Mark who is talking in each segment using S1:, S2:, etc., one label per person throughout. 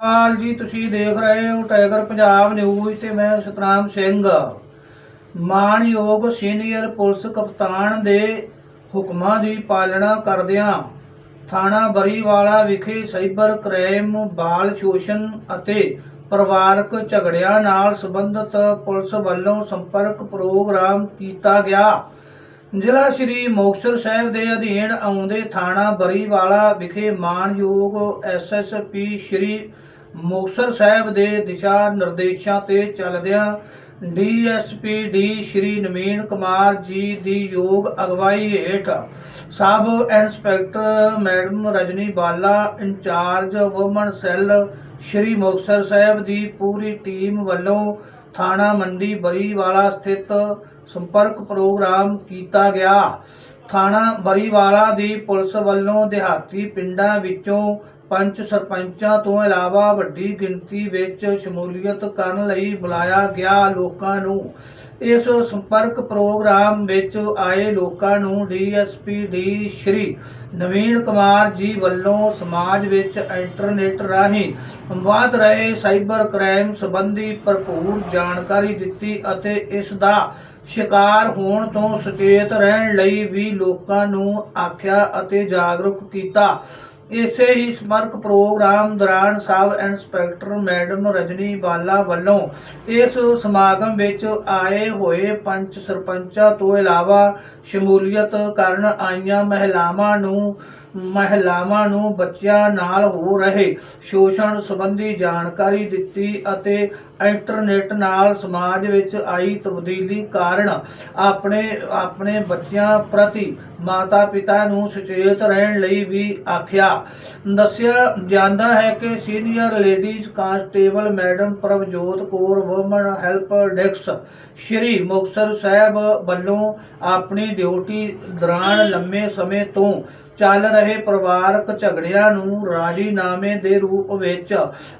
S1: ਹਾਲ ਜੀ, ਤੁਸੀਂ ਦੇਖ ਰਹੇ ਹੋ ਟਾਈਗਰ ਪੰਜਾਬ ਨਿਊਜ਼ ਤੇ ਮੈਂ ਸਤਨਾਮ ਸਿੰਘ। ਮਾਨਯੋਗ ਸੀਨੀਅਰ ਪੁਲਿਸ ਕਪਤਾਨ ਦੇ ਹੁਕਮਾਂ ਦੀ ਪਾਲਣਾ ਕਰਦਿਆਂ ਥਾਣਾ ਬਰੀਵਾਲਾ ਵਿਖੇ ਸਾਈਬਰ ਕ੍ਰਾਈਮ, ਬਾਲ ਸ਼ੋਸ਼ਣ ਅਤੇ ਪਰਿਵਾਰਕ ਝਗੜਿਆਂ ਨਾਲ ਸੰਬੰਧਿਤ ਪੁਲਿਸ ਵੱਲੋਂ ਸੰਪਰਕ ਪ੍ਰੋਗਰਾਮ ਕੀਤਾ ਗਿਆ। ਜ਼ਿਲ੍ਹਾ ਸ਼੍ਰੀ ਮੁਕਤਸਰ ਸਾਹਿਬ ਦੇ ਅਧੀਨ ਆਉਂਦੇ ਥਾਣਾ ਬਰੀਵਾਲਾ ਵਿਖੇ ਮਾਨਯੋਗ ਐਸਐਸਪੀ ਸ਼੍ਰੀ ਮੁਕਤਸਰ ਸਾਹਿਬ ਦੇ ਦਿਸ਼ਾ ਨਿਰਦੇਸ਼ਾਂ ਤੇ ਚੱਲਦਿਆਂ ਡੀਐਸਪੀ ਡੀ ਸ਼੍ਰੀ ਨਵੀਨ ਕੁਮਾਰ ਜੀ ਦੀ ਯੋਗ ਅਗਵਾਈ ਹੇਠ ਸਬ inspector madam Rajni Bala in charge woman cell Shri Muktsar Sahib ਦੀ ਪੂਰੀ ਟੀਮ ਵੱਲੋਂ ਥਾਣਾ ਮੰਡੀ ਬਰੀਵਾਲਾ ਸਥਿਤ ਸੰਪਰਕ ਪ੍ਰੋਗਰਾਮ ਕੀਤਾ ਗਿਆ। ਥਾਣਾ ਬਰੀਵਾਲਾ ਦੀ ਪੁਲਿਸ ਵੱਲੋਂ ਦਿਹਾਤੀ ਪਿੰਡਾਂ ਵਿੱਚੋਂ ਪੰਚ ਸਰਪੰਚਾਂ ਤੋਂ ਇਲਾਵਾ ਵੱਡੀ ਗਿਣਤੀ ਵਿੱਚ ਸ਼ਮੂਲੀਅਤ ਕਰਨ ਲਈ ਬੁਲਾਇਆ ਗਿਆ ਲੋਕਾਂ ਨੂੰ। ਇਸ ਸੰਪਰਕ ਪ੍ਰੋਗਰਾਮ ਵਿੱਚ ਆਏ ਲੋਕਾਂ ਨੂੰ ਡੀਐਸਪੀ ਡੀ ਸ਼੍ਰੀ ਨਵੀਨ ਕੁਮਾਰ ਜੀ ਵੱਲੋਂ ਸਮਾਜ ਵਿੱਚ ਇੰਟਰਨੈਟ ਰਾਹੀਂ ਵੱਧ ਰਹੇ ਸਾਈਬਰ ਕ੍ਰਾਈਮ ਸੰਬੰਧੀ ਭਰਪੂਰ ਜਾਣਕਾਰੀ ਦਿੱਤੀ ਅਤੇ ਇਸ ਦਾ ਸ਼ਿਕਾਰ ਹੋਣ ਤੋਂ ਸੁਚੇਤ ਰਹਿਣ ਲਈ ਵੀ ਲੋਕਾਂ ਨੂੰ ਆਖਿਆ ਅਤੇ ਜਾਗਰੂਕ ਕੀਤਾ। ਇਸੇ ਹੀ ਸਮਰਕ ਪ੍ਰੋਗਰਾਮ ਦੌਰਾਨ ਸਬ ਇੰਸਪੈਕਟਰ ਮੈਡਮ ਰਜਨੀ ਬਾਲਾ ਵੱਲੋਂ ਇਸ ਸਮਾਗਮ ਵਿੱਚ ਆਏ ਹੋਏ ਪੰਚ ਸਰਪੰਚਾਂ ਤੋਂ ਇਲਾਵਾ ਸ਼ਮੂਲੀਅਤ ਕਰਨ ਆਈਆਂ ਮਹਿਲਾਵਾਂ ਨੂੰ ਮਹਿਲਾਵਾਂ ਨੂੰ ਬੱਚਿਆਂ ਨਾਲ ਹੋ ਰਹੇ ਸ਼ੋਸ਼ਣ ਸੰਬੰਧੀ ਜਾਣਕਾਰੀ ਦਿੱਤੀ ਅਤੇ ਇੰਟਰਨੈਟ ਨਾਲ ਸਮਾਜ ਵਿੱਚ ਆਈ ਤਬਦੀਲੀ ਕਾਰਨ ਆਪਣੇ ਆਪਣੇ ਬੱਚਿਆਂ ਪ੍ਰਤੀ ਮਾਤਾ ਪਿਤਾ ਨੂੰ ਸੁਚੇਤ ਰਹਿਣ ਲਈ ਵੀ ਆਖਿਆ। ਦੱਸਿਆ ਜਾਂਦਾ ਹੈ ਕਿ senior ladies constable madam Prabhjot Kaur woman help ਡੈਕਸ ਸ਼੍ਰੀ ਮੁਕਤਸਰ ਸਾਹਿਬ ਵੱਲੋਂ ਆਪਣੀ ਡਿਊਟੀ ਦੌਰਾਨ ਲੰਮੇ ਸਮੇਂ ਤੋਂ ਚੱਲ ਰਹੇ ਪਰਿਵਾਰਕ ਝਗੜਿਆਂ ਨੂੰ ਰਾਜੀਨਾਮੇ ਦੇ ਰੂਪ ਵਿੱਚ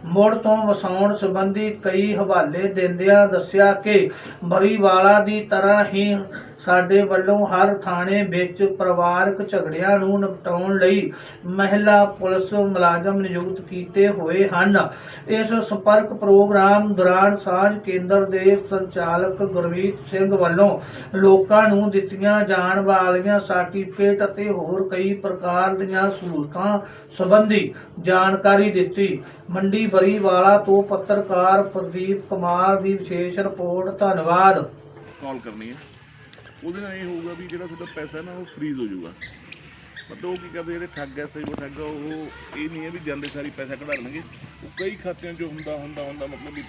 S1: ਮੁੜ ਤੋਂ ਵਸਾਉਣ ਸੰਬੰਧੀ ਕਈ ਹਵਾਲੇ ਦਿੰਦਿਆਂ ਦੱਸਿਆ ਕਿ ਬਰੀਵਾਲਾ ਦੀ ਤਰ੍ਹਾਂ ਹੀ ਸਾਡੇ ਵੱਲੋਂ ਹਰ ਥਾਣੇ ਵਿੱਚ ਪਰਿਵਾਰਕ ਝਗੜਿਆਂ ਨੂੰ ਨਿਪਟਾਉਣ ਲਈ ਮਹਿਲਾ ਪੁਲਿਸ ਮੁਲਾਜ਼ਮ ਨਿਯੁਕਤ ਕੀਤੇ ਹੋਏ ਹਨ। ਇਸ ਸੰਪਰਕ ਪ੍ਰੋਗਰਾਮ ਦੌਰਾਨ ਸਾਂਝ ਕੇਂਦਰ ਦੇ ਸੰਚਾਲਕ ਗੁਰਮੀਤ ਸਿੰਘ ਵੱਲੋਂ ਲੋਕਾਂ ਨੂੰ ਦਿੱਤੀਆਂ ਜਾਣ ਵਾਲੀਆਂ ਸਰਟੀਫਿਕੇਟ ਅਤੇ ਹੋਰ ਕਈ ਪ੍ਰਕਾਰ ਦੀਆਂ ਸਹੂਲਤਾਂ ਸੰਬੰਧੀ ਜਾਣਕਾਰੀ ਦਿੱਤੀ। ਮੰਡੀ ਬਰੀਵਾਲਾ ਤੋਂ ਪੱਤਰਕਾਰ ਪ੍ਰਦੀਪ ਕੁਮਾਰ ਦੀ ਵਿਸ਼ੇਸ਼ ਰਿਪੋਰਟ, ਧੰਨਵਾਦ।
S2: ਕਾਲ ਕਰਨੀ ਹੈ। ਉਹਦੇ ਨਾਲ ਇਹ ਹੋਊਗਾ ਵੀ ਜਿਹੜਾ ਤੁਹਾਡਾ ਪੈਸਾ ਨਾ, ਉਹ ਫ੍ਰੀਜ਼ ਹੋ ਜਾਊਗਾ। ਮਤਲਬ ਉਹ ਕੀ ਕਰਦੇ, ਜਿਹੜੇ ਠੱਗ ਐ, ਸਹੀ ਉਹ ਠੱਗ ਉਹ ਇਹ ਨਹੀਂ ਹੈ ਵੀ ਜਾਂਦੇ ਸਾਰੀ ਪੈਸਾ ਕਢਾ ਲੈਣਗੇ। ਉਹ ਕਈ ਖਾਤਿਆਂ 'ਚ ਹੁੰਦਾ ਹੁੰਦਾ ਹੁੰਦਾ, ਮਤਲਬ ਵੀ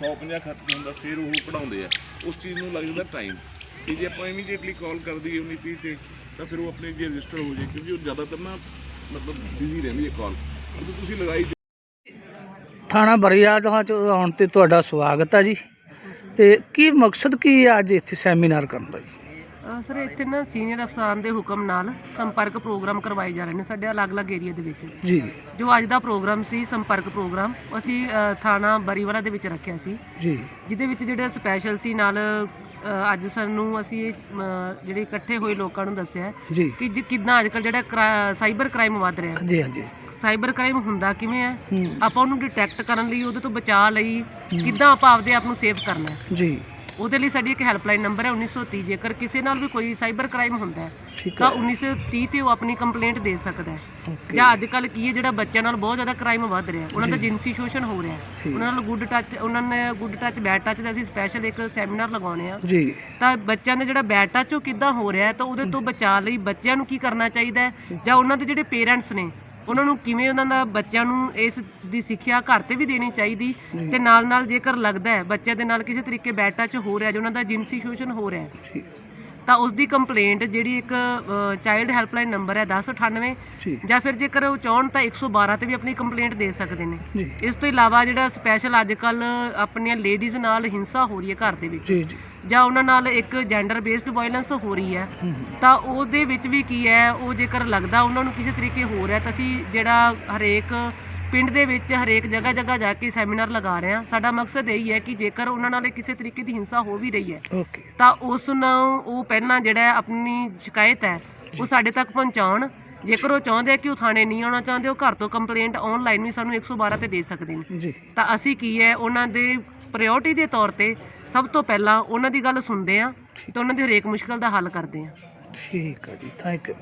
S2: 150 ਖਾਤੇ 'ਚ ਹੁੰਦਾ, ਫਿਰ ਉਹ ਕਢਾਉਂਦੇ ਆ। ਉਸ ਚੀਜ਼ ਨੂੰ ਲੱਗ ਜਾਂਦਾ ਟਾਈਮ ਤੇ ਜੇ ਆਪਾਂ ਇਮੀਡੀਏਟਲੀ ਕਾਲ ਕਰ ਦਈਏ ਉਨੀ ਤੀਹ ਤੇ, ਤਾਂ ਫਿਰ ਉਹ ਆਪਣੇ ਜੇ ਰਜਿਸਟਰ ਹੋ ਜਾਏ, ਕਿਉਂਕਿ ਉਹ ਜ਼ਿਆਦਾਤਰ ਨਾ ਮਤਲਬ ਬਿਜ਼ੀ ਰਹਿੰਦੀ ਹੈ ਕਾਲ ਜਦੋਂ ਤੁਸੀਂ ਲਗਾਈ
S1: ਥਾਣਾ ਬਰੀਆਲਾ ਚ ਆਉਣ ਤੇ ਤੁਹਾਡਾ ਸਵਾਗਤ ਹੈ ਜੀ। ਤੇ ਕੀ ਮਕਸਦ ਕੀ ਹੈ ਅੱਜ ਇੱਥੇ ਸੈਮੀਨਾਰ ਕਰਨ ਦਾ ਜੀ?
S3: ਸਰ ਇੱਥੇ ਨਾ ਸੀਨੀਅਰ ਅਫਸਰਾਂ ਦੇ ਹੁਕਮ ਨਾਲ ਸੰਪਰਕ ਪ੍ਰੋਗਰਾਮ ਕਰਵਾਏ ਜਾ ਰਹੇ ਨੇ ਸਾਡੇ ਅਲੱਗ-ਅਲੱਗ ਏਰੀਆ ਦੇ ਵਿੱਚ।
S1: ਜੀ।
S3: ਜੋ ਅੱਜ ਦਾ ਪ੍ਰੋਗਰਾਮ ਸੀ ਸੰਪਰਕ ਪ੍ਰੋਗਰਾਮ ਅਸੀਂ ਥਾਣਾ ਬਰੀਵਾਲਾ ਦੇ ਵਿੱਚ ਰੱਖਿਆ ਸੀ।
S1: ਜੀ।
S3: ਜਿਹਦੇ ਵਿੱਚ ਜਿਹੜਾ ਸਪੈਸ਼ਲ ਸੀ ਨਾਲ ਅੱਜ ਸਾਨੂੰ ਅਸੀਂ ਇਹ, ਜਿਹੜੇ ਇਕੱਠੇ ਹੋਏ ਲੋਕਾਂ ਨੂੰ ਦੱਸਿਆ
S1: ਜੀ।
S3: ਕਿ ਜਿ- ਕਿੱਦਾਂ ਅੱਜਕੱਲ ਜਿਹੜਾ ਸਾਈਬਰ ਕ੍ਰਾਈਮ ਵੱਧ ਰਿਹਾ
S1: ਜੀ ਹਾਂਜੀ
S3: ਸਾਈਬਰ ਕ੍ਰਾਈਮ ਹੁੰਦਾ ਕਿਵੇਂ ਹੈ? ਆਪਾਂ ਉਹਨੂੰ ਡਿਟੈਕਟ ਕਰਨ ਲਈ ਉਹਦੇ ਤੋਂ ਬਚਾਅ ਲਈ ਕਿੱਦਾਂ ਆਪਾਂ ਆਪਦੇ ਆਪ ਨੂੰ ਸੇਫ ਕਰਨਾ ਹੈ।
S1: ਜੀ।
S3: ਉਹਦੇ ਲਈ ਸਾਡੀ ਇੱਕ ਹੈਲਪਲਾਈਨ ਨੰਬਰ ਹੈ 1930 ਜੇਕਰ ਕਿਸੇ ਨਾਲ ਵੀ ਕੋਈ ਸਾਈਬਰ ਕ੍ਰਾਈਮ ਹੁੰਦਾ ਹੈ
S1: ਠੀਕ
S3: ਤਾਂ 1930 ਤੇ ਉਹ ਆਪਣੀ ਕੰਪਲੇਂਟ ਦੇ ਸਕਦਾ ਹੈ। ਜਾਂ ਅੱਜ ਕੱਲ ਕੀ ਹੈ ਜਿਹੜਾ ਬੱਚਿਆਂ ਨਾਲ ਬਹੁਤ ਜ਼ਿਆਦਾ ਕ੍ਰਾਈਮ ਵੱਧ ਰਿਹਾ ਉਹਨਾਂ ਦਾ ਜਿਨਸੀ ਸ਼ੋਸ਼ਣ ਹੋ ਰਿਹਾ ਉਹਨਾਂ ਨਾਲ ਗੁੱਡ ਟੱਚ ਉਹਨਾਂ ਨੇ ਗੁੱਡ ਟੱਚ ਬੈਡ ਟੱਚ ਦਾ ਅਸੀਂ ਸਪੈਸ਼ਲ ਇੱਕ ਸੈਮੀਨਾਰ ਲਗਾਉਣੇ ਆ।
S1: ਜੀ।
S3: ਤਾਂ ਬੱਚਿਆਂ ਦੇ ਜਿਹੜਾ ਬੈਡ ਟੱਚ ਉਹ ਕਿੱਦਾਂ ਹੋ ਰਿਹਾ ਤਾਂ ਉਹਦੇ ਤੋਂ ਬਚਾਅ ਲਈ ਬੱਚਿਆਂ ਨੂੰ ਕੀ ਕਰਨਾ ਚਾਹੀਦਾ ਹੈ? ਜਾਂ। ਉਹਨਾਂ ਦੇ ਜਿਹੜੇ ਪੇਰੈਂਟਸ ਨੇ ਉਹਨਾਂ ਨੂੰ ਕਿਵੇਂ ਉਹਨਾਂ ਦਾ ਬੱਚਿਆਂ ਨੂੰ ਇਸ ਦੀ ਸਿੱਖਿਆ ਘਰ ਤੇ ਵੀ ਦੇਣੀ ਚਾਹੀਦੀ? ਤੇ ਨਾਲ ਨਾਲ ਜੇਕਰ ਲੱਗਦਾ ਹੈ ਬੱਚਿਆਂ ਦੇ ਨਾਲ ਕਿਸੇ ਤਰੀਕੇ ਬੈਡ ਟੱਚ ਹੋ ਰਿਹਾ ਜਾਂ ਉਹਨਾਂ ਦਾ ਜਿਨਸੀ ਸ਼ੋਸ਼ਣ ਹੋ ਰਿਹਾ ਤਾਂ ਉਸ ਦੀ ਕੰਪਲੇਂਟ ਜਿਹੜੀ ਇੱਕ ਚਾਈਲਡ ਹੈਲਪਲਾਈਨ ਨੰਬਰ ਹੈ 1098
S1: ਜੀ।
S3: ਜਾਂ ਫਿਰ ਜੇਕਰ ਉਹ ਚਾਹਣ ਤਾਂ 112 ਤੇ ਵੀ ਆਪਣੀ ਕੰਪਲੇਂਟ ਦੇ ਸਕਦੇ ਨੇ। ਇਸ ਤੋਂ ਇਲਾਵਾ ਜਿਹੜਾ ਸਪੈਸ਼ਲ ਅੱਜ ਕੱਲ ਆਪਣੀਆਂ ਲੇਡੀਜ਼ ਨਾਲ ਹਿੰਸਾ ਹੋ ਰਹੀ ਹੈ ਘਰ ਦੇ ਵਿੱਚ।
S1: ਜੀ ਜੀ।
S3: ਜਾਂ ਉਹਨਾਂ ਨਾਲ ਇੱਕ ਜੈਂਡਰ ਬੇਸਡ ਵਾਇਲੈਂਸ ਹੋ ਰਹੀ ਹੈ। ਤਾਂ ਉਹਦੇ ਵਿੱਚ ਵੀ ਕੀ ਹੈ ਉਹ ਜੇਕਰ ਲੱਗਦਾ ਉਹਨਾਂ ਨੂੰ ਕਿਸੇ ਤਰੀਕੇ ਹੋ ਰਿਹਾ ਤਾਂ ਅਸੀਂ ਜਿਹੜਾ ਹਰੇਕ ਪਿੰਡ ਦੇ ਵਿੱਚ ਹਰੇਕ ਜਗ੍ਹਾ ਜਗ੍ਹਾ ਜਾ ਕੇ ਸੈਮੀਨਾਰ ਲਗਾ ਰਹੇ ਹਾਂ। ਸਾਡਾ ਮਕਸਦ ਇਹੀ ਹੈ ਕਿ ਜੇਕਰ ਉਹਨਾਂ ਨਾਲ ਕਿਸੇ ਤਰੀਕੇ ਦੀ ਹਿੰਸਾ ਹੋ ਵੀ ਰਹੀ ਹੈ
S1: ਓਕੇ
S3: ਤਾਂ ਉਸ ਨੂੰ ਉਹ ਪਹਿਲਾਂ ਜਿਹੜਾ ਆਪਣੀ ਸ਼ਿਕਾਇਤ ਹੈ ਉਹ ਸਾਡੇ ਤੱਕ ਪਹੁੰਚਾਉਣ। ਜੇਕਰ ਉਹ ਚਾਹੁੰਦੇ ਆ ਕਿ ਉਹ ਥਾਣੇ ਨਹੀਂ ਆਉਣਾ ਚਾਹੁੰਦੇ ਉਹ ਘਰ ਤੋਂ ਕੰਪਲੇਂਟ ਆਨਲਾਈਨ ਵੀ ਸਾਨੂੰ 112 ਤੇ ਦੇ ਸਕਦੇ ਨੇ।
S1: ਜੀ।
S3: ਤਾਂ ਅਸੀਂ ਕੀ ਹੈ ਉਹਨਾਂ ਦੇ ਪ੍ਰਾਇੋਰਟੀ ਦੇ ਤੌਰ ਤੇ ਸਭ ਤੋਂ ਪਹਿਲਾਂ ਉਹਨਾਂ ਦੀ ਗੱਲ ਸੁਣਦੇ ਆ ਤੇ ਉਹਨਾਂ ਦੀ ਹਰੇਕ ਮੁਸ਼ਕਲ ਦਾ ਹੱਲ ਕਰਦੇ ਆ
S1: ਠੀਕ ਹੈ ਜੀ ਥੈਂਕ ਯੂ